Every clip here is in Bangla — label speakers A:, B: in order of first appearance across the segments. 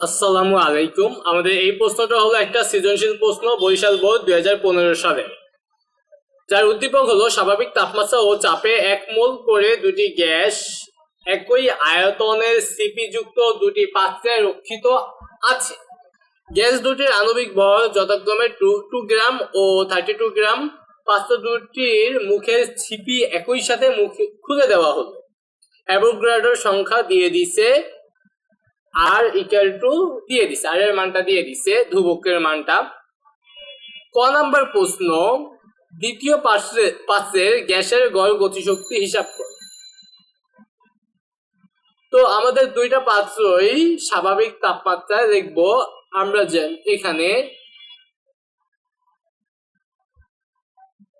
A: আসসালামু আলাইকুম। আমাদের এই প্রশ্নটা হলো একটা সৃজনশীল প্রশ্ন বরিশাল বোর্ড দুই হাজার পনেরো সালে। যার উদ্দীপক হলো স্বাভাবিক তাপমাত্রা ও চাপে এক মোল করে দুটি গ্যাস একই আয়তনের সিপিযুক্ত দুটি পাত্রে রক্ষিত আছে। গ্যাস দুটির আণবিক ভর যথাক্রমে টু টু গ্রাম ও থার্টি টু গ্রাম। পাত্র দুটির মুখের ছিপি একই সাথে মুখে খুলে দেওয়া হলো। অ্যাভোগ্রাডোর সংখ্যা দিয়ে দিছে আর ইকুয়াল টু দিয়ে দিছে আর এর মানটা দিয়ে দিছে, ধ্রুবকের মানটা। ক নাম্বার প্রশ্ন, দ্বিতীয় পাত্রে পাত্রের গ্যাসের গড় গতিশক্তি হিসাব করো। তো আমাদের দুইটা পাত্রই স্বাভাবিক তাপমাত্রায় লিখব আমরা এখানে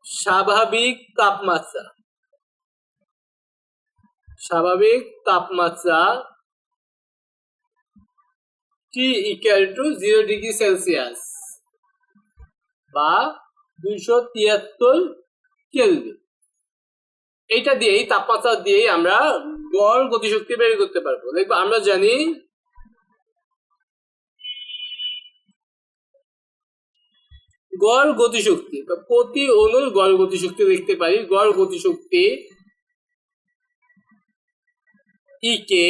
A: স্বাভাবিক তাপমাত্রা স্বাভাবিক তাপমাত্রা equal to zero degree Celsius বা দুইশো তিয়াত্তর এইটা তাপমাত্রা আমরা গড় গতিশক্তি বের করতে পারব। দেখব, আমরা জানি গড় গতিশক্তি, বা প্রতি অণুর গড় গতিশক্তি দেখতে পারি। গড় গতিশক্তি E K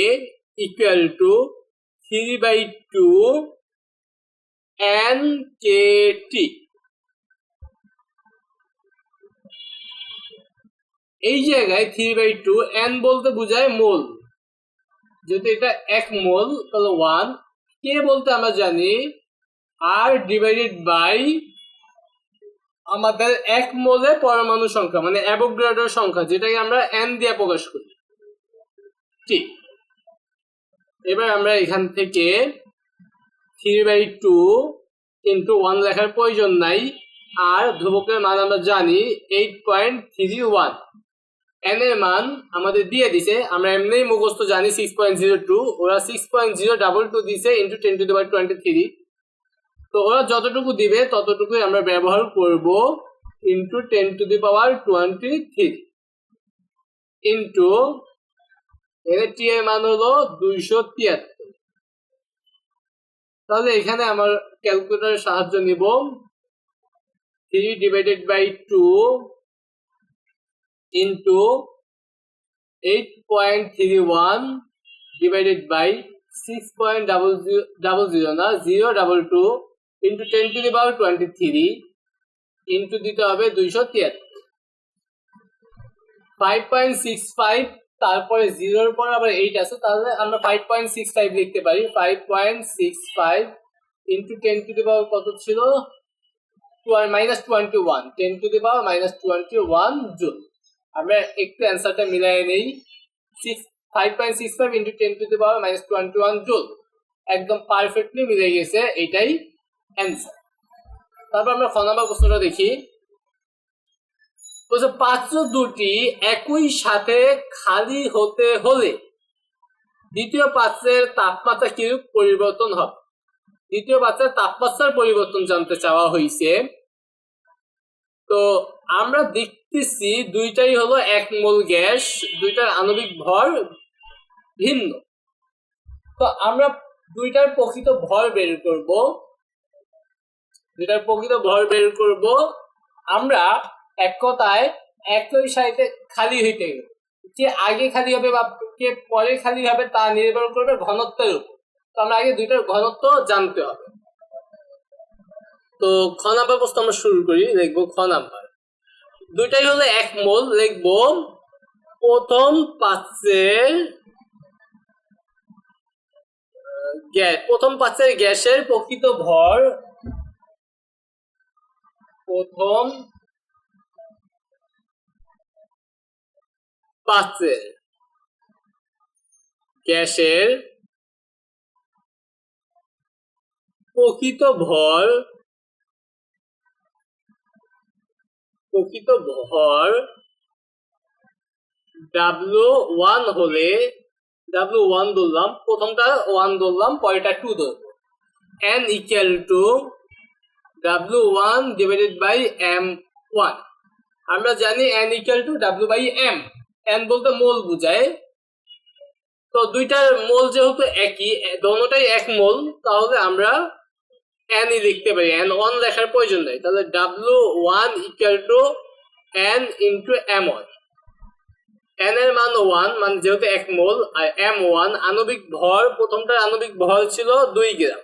A: equal to three by two n k t. এই জায়গায় থ্রি বাই টু এন বলতে বোঝায় মোল। যদি এটা এক মোল, তাহলে ওয়ান। কে বলতে আমরা জানি? আর ডিভাইডেড বাই আমাদের এক মোলে পরমাণু সংখ্যা মানে অ্যাভোগ্রাডোর সংখ্যা, যেটাকে আমরা এন দিয়ে প্রকাশ করি। ঠিক। এবার আমরা এখান থেকে three by two into one লেখার প্রয়োজন নাই। আর ধ্রুবকের মান আমরা জানি eight point three one n এর মান আমাদের দিয়ে দিছে। আমরা এমনি মুখস্থ জানি সিক্স পয়েন্ট জিরো টু ওরা six point zero double two দিছে into ten to the power twenty three তো ওরা যতটুকু দিবে ততটুকুই আমরা ব্যবহার করব into ten to the power twenty three into এর টি এর মান হলো দুইশো তিয়াত্তর। তাহলে এখানে আমার ক্যালকুলেটরের সাহায্য নিব। Three divided by two into eight point three one divided by six point double zero double zero না zero double two into ten to the power twenty three into দিতে হবে দুইশো তিয়াত্তর। ফাইভ পয়েন্ট সিক্স ফাইভ তারপরে জিরোর পর আবার এইট আছে, তাহলে আমরা ফাইভ পয়েন্ট সিক্স ফাইভ লিখতে পারি। Five point six five into ten to the power কত ছিল? Minus twenty one ten to the power minus twenty one joule. আমরা একটু অ্যান্সারটা মিলাই নেই। Six five point six five into ten to the power minus twenty one joule. একদম পারফেক্টলি মিলে গেছে, এটাই অ্যান্সার তারপর আমরা খ নাম্বার প্রশ্নটা দেখি। বলছে, পাত্র দুটি একই সাথে খালি হতে হলে দ্বিতীয় পাত্রের তাপমাত্রা কিরূপ পরিবর্তন হবে? দ্বিতীয় পাত্রের তাপমাত্রার পরিবর্তন জানতে চাওয়া হয়েছে তো আমরা দেখতেছি দুইটাই হলো এক মোল গ্যাস, দুইটার আণবিক ভর ভিন্ন। তো আমরা দুইটার প্রকৃত ভর বের করব। দুইটার প্রকৃত ভর বের করব। আমরা এক কথায় একই সাইডে খালি হইতে গেলে কে আগে খালি হবে বা কে পরে খালি হবে তা নির্ভর করবে ঘনত্বের উপর। তো আমরা আগে দুইটার ঘনত্ব জানতে হবে। তো খ নাম্বার প্রশ্ন আমরা শুরু করি, লিখব খ নাম্বার। দুইটাই হলো এক মোল, লিখব প্রথম পাত্রের গ্যাস, প্রথম পাত্রের গ্যাসের প্রকৃত ভর প্রথম পাত্রের গ্যাসের প্রকৃত ভর প্রকৃত ভর ডাব্লু ওয়ান হলে ডাব্লু ওয়ান ধরলাম, প্রথমটা ওয়ান ধরলাম, পরেরটা টু ধরবো। N equal to W one divided by m one আমরা জানি n equal to W by m n বলতে মোল বুঝায়। তো দুইটার মোল যেহেতু একই, দোনোটাই এক মোল, তাহলে আমরা এন ই লিখতে পারি। এন ওয়ান লেখার প্রয়োজন নেই। তাহলে W one equal to n into m one n এর মান ওয়ান মানে যেহেতু এক মোল, আর এম ওয়ান আণবিক ভর, প্রথমটার আণবিক ভর ছিল দুই গ্রাম।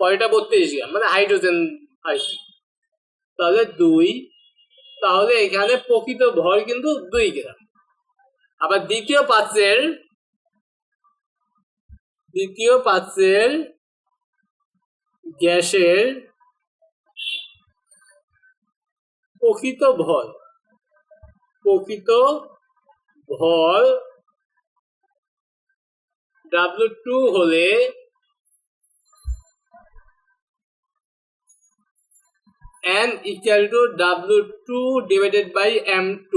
A: পরেরটা বত্রিশ গ্রাম মানে হাইড্রোজেন আর তাহলে দুই তাহলে এখানে প্রকৃত ভর কিন্তু দুই গ্রাম। আবার দ্বিতীয় পাত্রের দ্বিতীয় পাত্রের গ্যাসের প্রকৃত ভর প্রকৃত ভর ডাব্লিউ টু হলে n equal to w2 divided by m2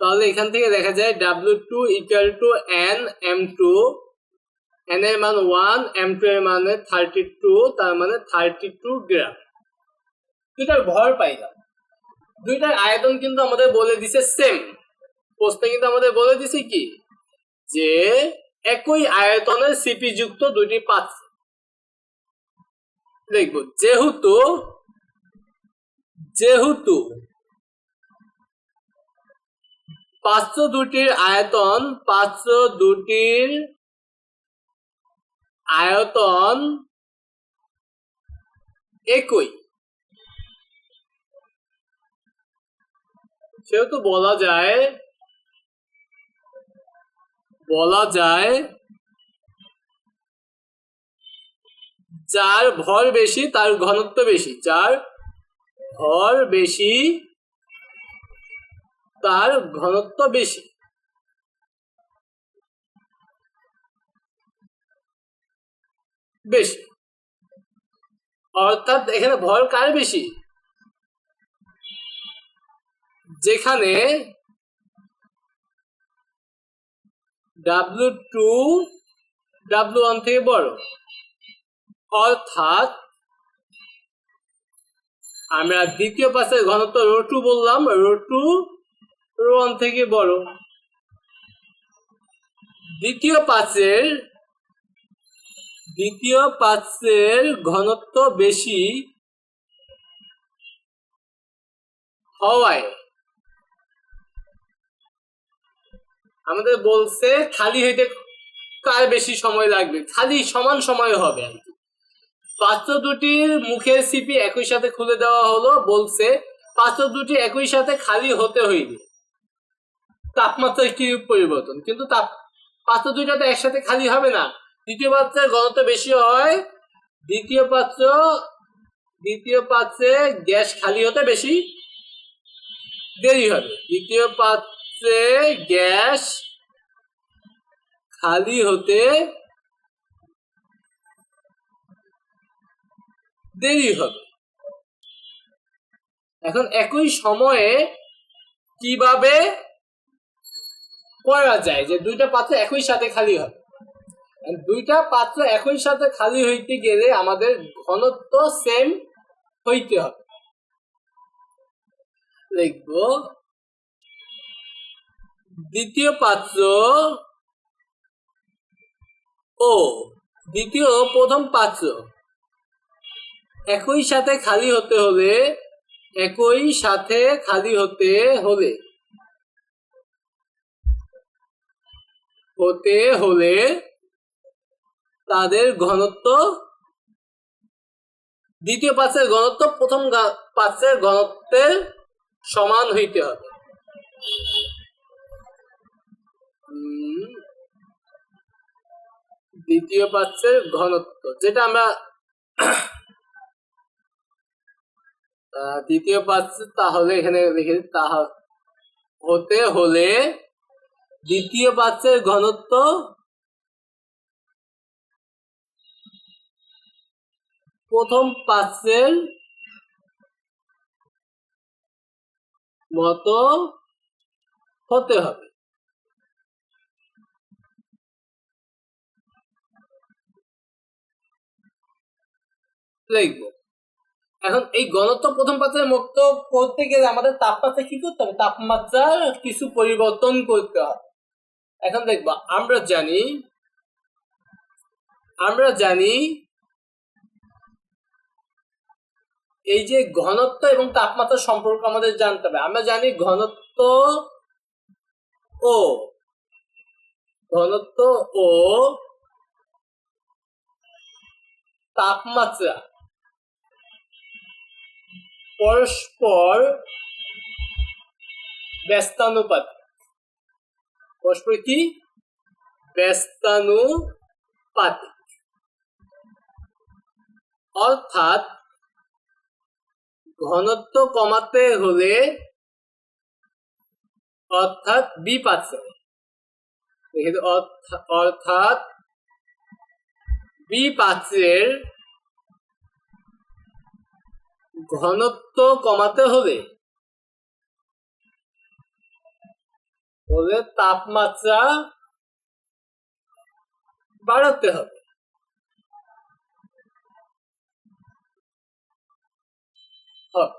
A: তাহলে এখান থেকে দেখা যায় w2 equal to n m2 n এর মান 1 m2 এর মানে 32 তার মানে 32 গ্রাম দুইটার ভর পাইলাম দুইটার আয়তন কিন্তু আমাদের বলে দিছে সেম প্রশ্নে কিন্তু আমাদের বলে দিছে কি? যে একই আয়তনের সিপি যুক্ত দুটি পাত্র দেখব, যেহেতু যেহেতু পাত্র দুটির আয়তন পাত্র দুটির আয়তন একই। সেহেতু বলা যায় বলা যায় যার ভর বেশি, তার ঘনত্ব বেশি। যার ভর বেশি, তার ঘনত্ব বেশি। বেশি। অর্থাৎ এখানে ভর কার বেশি? যেখানে ডাব্লিউ টু ডাব্লু ওয়ান থেকে বড়। অর্থাৎ আমরা দ্বিতীয় পাশের ঘনত্ব রো টু বললাম, রো টু, রো ওয়ান থেকে বড়। দ্বিতীয় পাশের, দ্বিতীয় পাত্রের ঘনত্ব বেশি হওয়ায়। আমাদের বলছে খালি হইতে কার বেশি সময় লাগবে? খালি সমান সময় হবে আর কি। পাত্র দুটির মুখের সিপি একই সাথে খুলে দেওয়া হলো, বলছে, পাত্র দুটি একই সাথে খালি হতে হইবে তাপমাত্রার কি পরিবর্তন, কিন্তু তাপ, পাত্র দুইটা তো একসাথে খালি হবে না। দ্বিতীয় পাত্রের ঘনত্ব বেশি হয়, দ্বিতীয় পাত্র, দ্বিতীয় পাত্রে গ্যাস খালি হতে বেশি দেরি হবে। দ্বিতীয় পাত্রে গ্যাস খালি হতে দেরি হবে। এখন একই সময়ে কীভাবে করা যায় যে দুইটা পাত্র একই সাথে খালি হবে? দুইটা পাত্র একই সাথে খালি হইতে গেলে আমাদের ঘনত্ব সেম হইতে হবে। লিখব, দ্বিতীয় পাত্র ও দ্বিতীয় প্রথম পাত্র একই সাথে খালি হতে হলে, একই সাথে খালি হতে হলে। হতে হলে তাদের ঘনত্ব, দ্বিতীয় পাত্রের ঘনত্ব, প্রথম পাত্রের ঘনত্বের সমান হইতে হবে। দ্বিতীয় পাত্রের ঘনত্ব, যেটা আমরা দ্বিতীয় পাত্র তাহলে এখানে লিখে তাহা, হতে হলে দ্বিতীয় পাত্রের ঘনত্ব প্রথম পাত্রের মতো হতে হবে। লিখব। এখন এই ঘনত্ব প্রথম পাত্রের মুক্ত করতে গেলে আমাদের তাপমাত্রা কি করতে হবে? তাপমাত্রার কিছু পরিবর্তন করতে হবে। এখন দেখবা, আমরা জানি আমরা জানি এই যে ঘনত্ব এবং তাপমাত্রা সম্পর্ক আমাদের জানতে হবে। আমরা জানি ঘনত্ব ও ঘনত্ব ও তাপমাত্রা পরস্পর ব্যস্তানুপাত। পরস্পর কি? ব্যস্তানুপাতিক অর্থাৎ ঘনত্ব কমাতে হলে অর্থাৎ তো, অর্থা- অর্থাৎ বিপাত্রের ঘনত্ব কমাতে হবে হলে তাপমাত্রা বাড়াতে হবে হবে।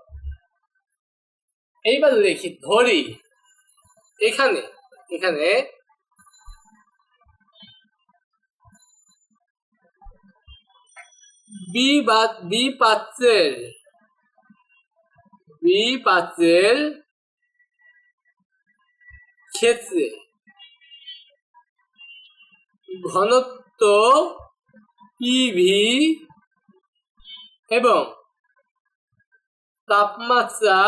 A: এইবার লিখি, ধরি এখানে এখানে বি বা বি পাত্রের বি পাত্রের ক্ষেত্রে ঘনত্ব পিভি এবং তাপমাত্রা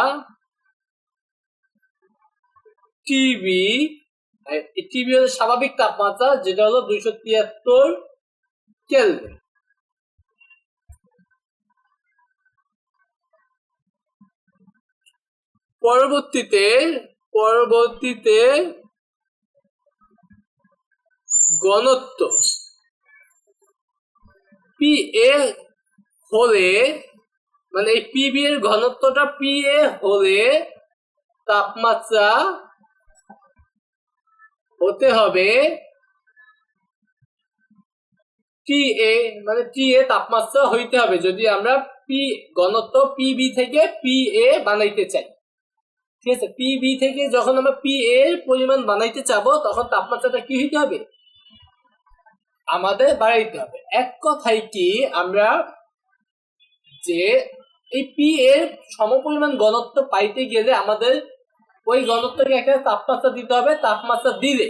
A: টিভি টিভি হলো স্বাভাবিক তাপমাত্রা, যেটা হলো দুইশো তিয়াত্তর কেলভিন পরবর্তীতে পরবর্তীতে ঘনত্ব পি এ হলে মানে এই পিবি এর ঘনত্বটা পি এ হলে তাপমাত্রা হতে হবে টি এ মানে টি এ তাপমাত্রা হইতে হবে। যদি আমরা পি ঘনত্ব পিবি থেকে পি এ বানাইতে চাই। ঠিক আছে? পিবি থেকে যখন আমরা পি এর পরিমাণ বানাইতে চাবো, তখন তাপমাত্রাটা কি হইতে হবে? আমাদের বাড়াইতে হবে। এক কথায় কি আমরা যে এই পি এর সমপরিমাণ ঘনত্ব পাইতে গেলে আমাদের ওই ঘনত্বকে একটা তাপমাত্রা দিতে হবে, তাপমাত্রা দিলে।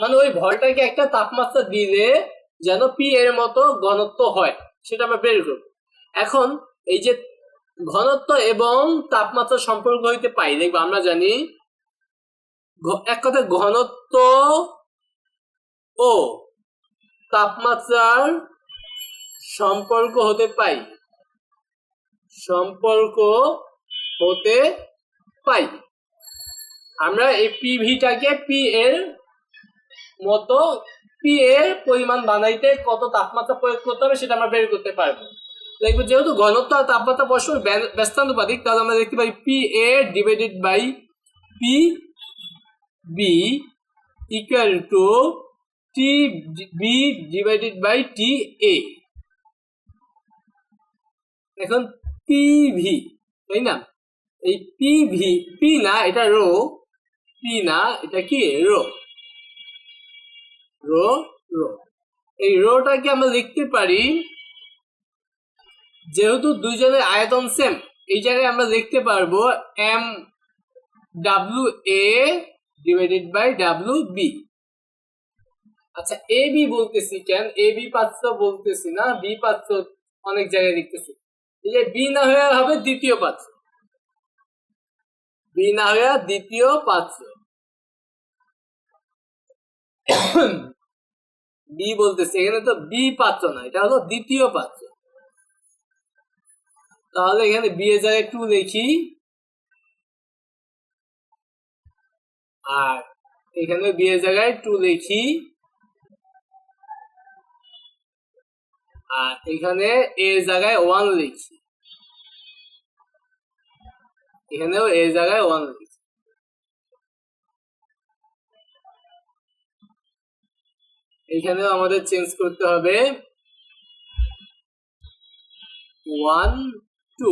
A: মানে ওই ভরটাকে একটা তাপমাত্রা দিলে যেন পি এর মতো ঘনত্ব হয়, সেটা আমরা বের করব। এখন এই যে ঘনত্ব এবং তাপমাত্রা সম্পর্ক হইতে পাই। দেখব, আমরা জানি এক কথা ঘনত্ব ও তাপমাত্রার সম্পর্ক হতে পাই। সম্পর্ক হতে পাই। আমরা এই পিভিটাকে পি এর মতো, পি এর পরিমাণ বানাইতে কত তাপমাত্রা প্রয়োগ করতে হবে সেটা আমরা বের করতে পারব। দেখব যেহেতু ঘনত্ব আর তাপমাত্রা পরস্পর ব্যা- ব্যস্তানুপাতিক, তাহলে আমরা দেখতে পাই P A divided by P B equal to T B divided by T A এখন পিভি তাই না? এই পিভি পি না, এটা রো। পি না, এটা কি? রো। Row row. এই রোটাকে আমরা লিখতে পারি যেহেতু দুইজনের আয়তন সেম এই জায়গায় আমরা দেখতে পারব m W A divided by W B আচ্ছা এ বি বলতেছি কেন? এ বি পাত্র বলতেছি না বি পাত্র অনেক জায়গায় লিখতেছি এই যে বি না হয়ে হবে দ্বিতীয় পাত্র। বি না হয়ে দ্বিতীয় পাত্র। বি বলতেছি, এখানে তো বি পাত্র না, এটা হলো দ্বিতীয় পাত্র। তাহলে এখানে বি এর জায়গায় টু লিখি। আর এখানে বি এর জায়গায় টু লিখি। আর এখানে এ জায়গায় ওয়ান লিখি। এখানেও এ জায়গায় ওয়ান লিখি। এখানেও আমাদের চেঞ্জ করতে হবে। ওয়ান টু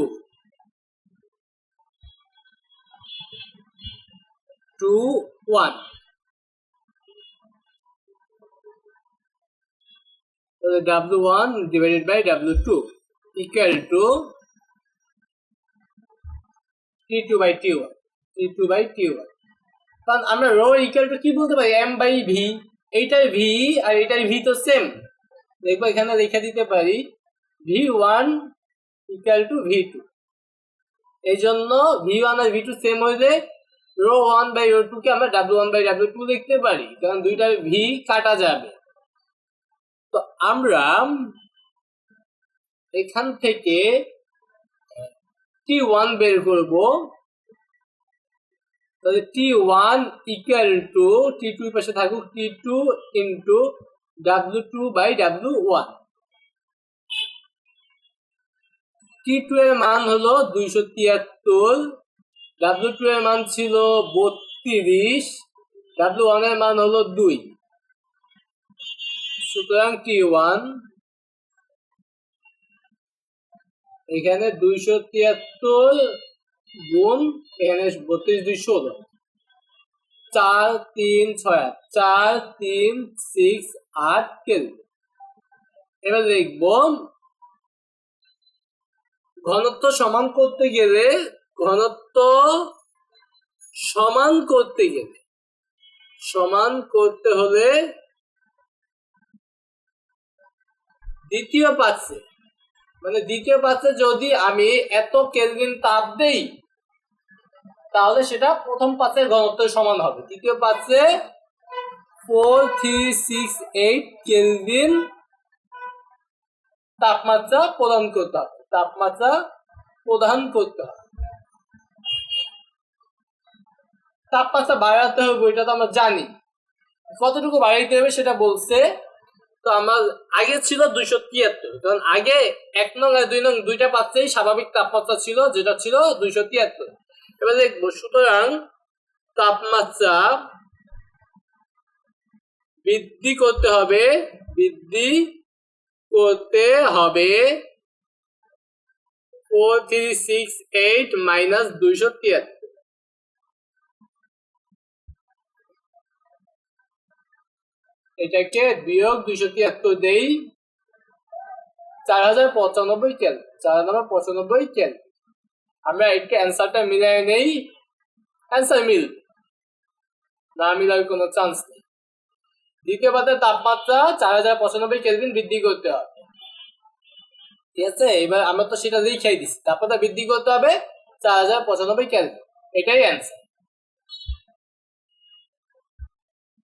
A: টু ওয়ান তাহলে W one divided by W two equal to T two by T one T two by T one কারণ আমরা রো ইকুয়াল টু কি বলতে পারি? এম বাই ভি এইটার ভি আর এইটার ভি তো সেম দেখব এখানে লিখে দিতে পারি V one equal to V two এই জন্য ভি ওয়ান আর ভি টু সেম হইলে rho one by rho two কে আমরা W one by W two লিখতে পারি, কারণ দুইটার ভি কাটা যাবে। তো আমরা এখান থেকে টি ওয়ান বের করব। তাহলে T one equal to T two পাশে থাকুক T two into W two by W one T two এর মান হলো দুইশো তিয়াত্তর ডাব্লু টু এর মান ছিল বত্রিশ ডাব্লু ওয়ানের মান হলো দুই। সুতরাং টি ওয়ান এখানে দুইশো তিয়াত্তর গুণ এখানে বত্রিশ দুই ষোলো। চার তিন ছয় আট, চার তিন সিক্স আট কেলভিন এবার দেখব ঘনত্ব সমান করতে গেলে, ঘনত্ব সমান করতে গেলে, সমান করতে হলে দ্বিতীয় পাচ্ছে মানে দ্বিতীয় পাত্রে যদি আমি এত কেলভিন তাপ দেই, তাহলে সেটা প্রথম পাত্রের ঘনত্ব সমান হবে। দ্বিতীয় পাত্রে four three six eight kelvin তাপমাত্রা প্রদান করতে হবে। তাপমাত্রা প্রদান করতে হবে তাপমাত্রা বাড়াতে হবে, এটা তো আমরা জানি। কতটুকু বাড়াইতে হবে সেটা বলছে, তো আমার আগে ছিল দুইশো তিয়াত্তর। কারণ আগে এক নং আর দুই নং দুইটা পাত্রেই স্বাভাবিক তাপমাত্রা ছিল, যেটা ছিল দুইশো তিয়াত্তর। এবার দেখব, সুতরাং তাপমাত্রা বৃদ্ধি করতে হবে, বৃদ্ধি করতে হবে ফোর থ্রি মাইনাস দুইশো তিয়াত্তর এটাকে বিয়োগ দুইশো তিয়াত্তর দেই চার হাজার পঁচানব্বই চার হাজার পঁচানব্বই কেল আমরা অ্যান্সারটা মিলাই নেই। অ্যান্সার মিল। না মিলার কোনো চান্স নেই। দ্বিতীয় পাতের তাপমাত্রা চার হাজার পঁচানব্বই কেলভিন বৃদ্ধি করতে হবে। ঠিক আছে? এবার আমরা তো সেটা লিখাই দিচ্ছি। তাপমাত্রা বৃদ্ধি করতে হবে চার হাজার পঁচানব্বই ক্যালোরি। এটাই অ্যান্সার